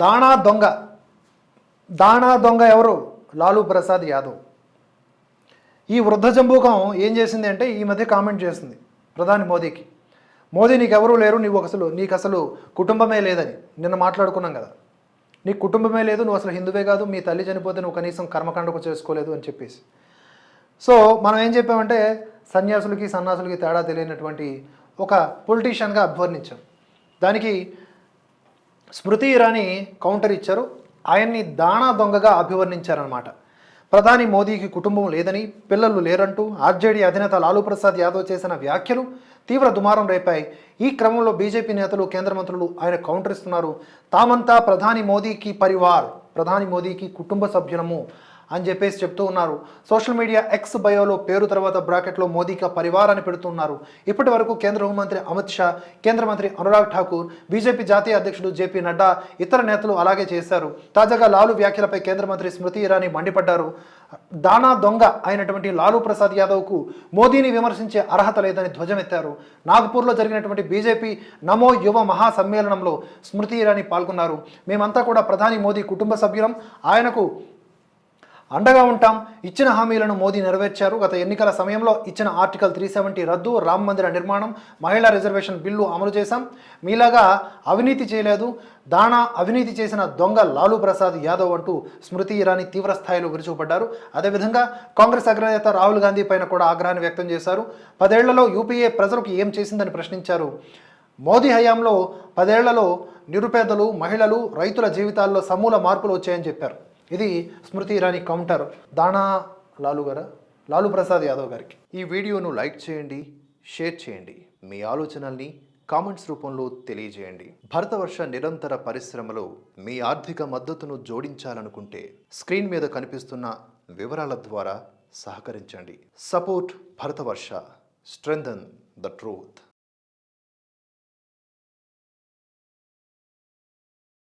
దాణా దొంగ. దాణా దొంగ ఎవరు? లాలూ ప్రసాద్ యాదవ్. ఈ వృద్ధ జంబూకం ఏం చేసింది అంటే ఈ మధ్య కామెంట్ చేసింది ప్రధాని మోదీకి. మోదీ నీకు ఎవరూ లేరు నీవు అసలు నీకు అసలు కుటుంబమే లేదని. నిన్న మాట్లాడుకున్నాం కదా. నీకు కుటుంబమే లేదు నువ్వు అసలు హిందువే కాదు మీ తల్లి చనిపోతే నువ్వు కనీసం కర్మకాండకు చేసుకోలేదు అని చెప్పేసి. సో మనం ఏం చెప్పామంటే సన్యాసులకి సన్యాసులకి తేడా తెలియనటువంటి ఒక పొలిటీషియన్గా అభివర్ణించాం. దానికి స్మృతి ఇరానీ కౌంటర్ ఇచ్చారు. ఆయన్ని దాణా దొంగగా అభివర్ణించారనమాట ప్రధాని మోదీకి కుటుంబం లేదని పిల్లలు లేరంటూ ఆర్జేడీ అధినేత లాలూ ప్రసాద్ యాదవ్ చేసిన వ్యాఖ్యలు తీవ్ర దుమారం రేపాయి. ఈ క్రమంలో బీజేపీ నేతలు కేంద్ర మంత్రులు ఆయన కౌంటర్ ఇస్తున్నారు. తామంతా ప్రధాని మోదీకి పరివార్ ప్రధాని మోదీకి కుటుంబ సభ్యులము అని చెప్పేసి చెప్తూ ఉన్నారు. సోషల్ మీడియా ఎక్స్ బయోలో పేరు తర్వాత బ్రాకెట్లో మోదీకి పరివారాన్ని పెడుతున్నారు. ఇప్పటి వరకు కేంద్ర హోంమంత్రి అమిత్ షా కేంద్ర మంత్రి అనురాగ్ ఠాకూర్ బీజేపీ జాతీయ అధ్యక్షుడు జేపీ నడ్డా ఇతర నేతలు అలాగే చేశారు. తాజాగా లాలు వ్యాఖ్యలపై కేంద్ర మంత్రి స్మృతి ఇరానీ మండిపడ్డారు. దానా దొంగ అయినటువంటి లాలూ ప్రసాద్ యాదవ్కు మోదీని విమర్శించే అర్హత లేదని ధ్వజమెత్తారు. నాగ్పూర్లో జరిగినటువంటి బీజేపీ నమో యువ మహా సమ్మేళనంలో స్మృతి ఇరానీ పాల్గొన్నారు. మేమంతా కూడా ప్రధాని మోదీ కుటుంబ సభ్యులం. ఆయనకు అండగా ఉంటాం. ఇచ్చిన హామీలను మోదీ నెరవేర్చారు. గత ఎన్నికల సమయంలో ఇచ్చిన ఆర్టికల్ త్రీ సెవెంటీ రద్దు రామ్ మందిర నిర్మాణం మహిళా రిజర్వేషన్ బిల్లు అమలు చేశాం. మీలాగా అవినీతి చేయలేదు. దాణా అవినీతి చేసిన దొంగ లాలూ ప్రసాద్ యాదవ్ అంటూ స్మృతి ఇరానీ తీవ్ర స్థాయిలో విరుచుకుపడ్డారు. అదేవిధంగా కాంగ్రెస్ అగ్రనేత రాహుల్ గాంధీ పైన కూడా ఆగ్రహాన్ని వ్యక్తం చేశారు. పదేళ్ళలో యూపీఏ ప్రజలకు ఏం చేసిందని ప్రశ్నించారు. మోదీ హయాంలో పదేళ్ళలో నిరుపేదలు మహిళలు రైతుల జీవితాల్లో సమూల మార్పులు వచ్చాయని చెప్పారు. ఇది స్మృతి ఇరానీ కౌంటర్. దానా లాలు గారా? లాలు ప్రసాద్ యాదవ్ గారికి. ఈ వీడియోను లైక్ చేయండి షేర్ చేయండి. మీ ఆలోచనల్ని కామెంట్స్ రూపంలో తెలియజేయండి. భరతవర్ష నిరంతర పరిశ్రమలో మీ ఆర్థిక మద్దతును జోడించాలనుకుంటే స్క్రీన్ మీద కనిపిస్తున్న వివరాల ద్వారా సహకరించండి. Support Bharatavarsha strengthen the truth.